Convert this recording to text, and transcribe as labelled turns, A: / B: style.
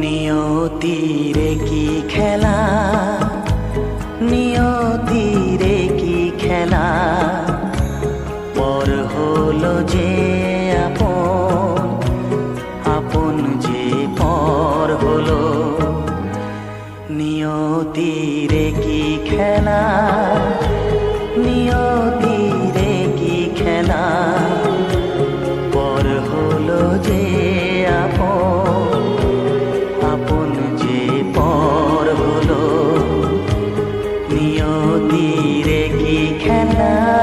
A: নিয়তিরে কি খেলা? নিয়তিরে কি খেলা? পর হলো যে আপন আপন যে পর হলো। নিয়তিরে কি খেলা? নিয়তি তীরে কি খেলা?